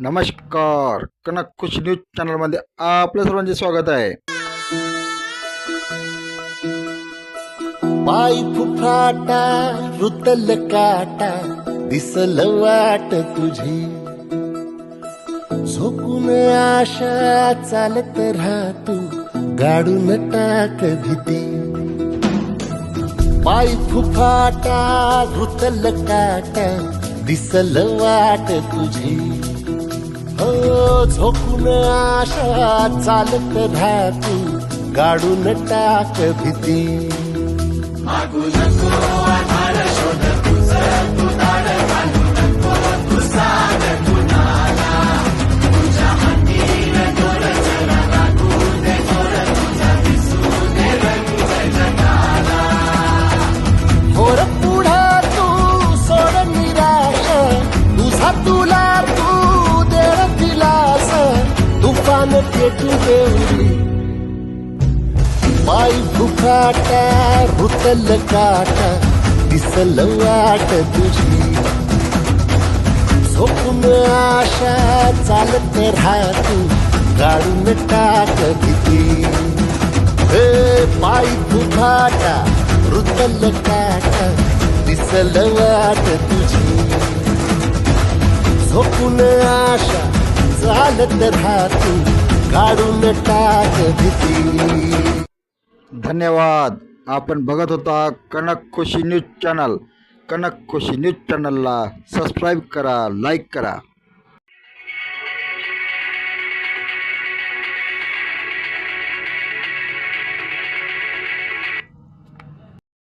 नमस्कार. कनक खुश न्यूज चॅनलमध्ये आपलं सर्वांचे स्वागत आहे. पाय फुफाटा रुतल काटा दिसल वाट तुझी. झोपून आशा चालत राहतू गाडून टाक भीती. पाय फुफाटा रुतल काटा दिसल वाट तुझी. झोकून आशा चालत राहतू. गाडून टाक भीती. तुफान पेटू देवरी पाय फुफाटा काटा दिसल वाट तुझी. झोपून आशा चालत राहतू काढून टाक किती. हे पाय फुफाटा रुतल काटा दिसल वाट तुझी. झोपून आशा चालत राहतू काढून टाक भीती. धन्यवाद. आपण बघत होता Kanak Khushi news channel. Kanak Khushi news चॅनलला सबस्क्राईब करा लाईक करा.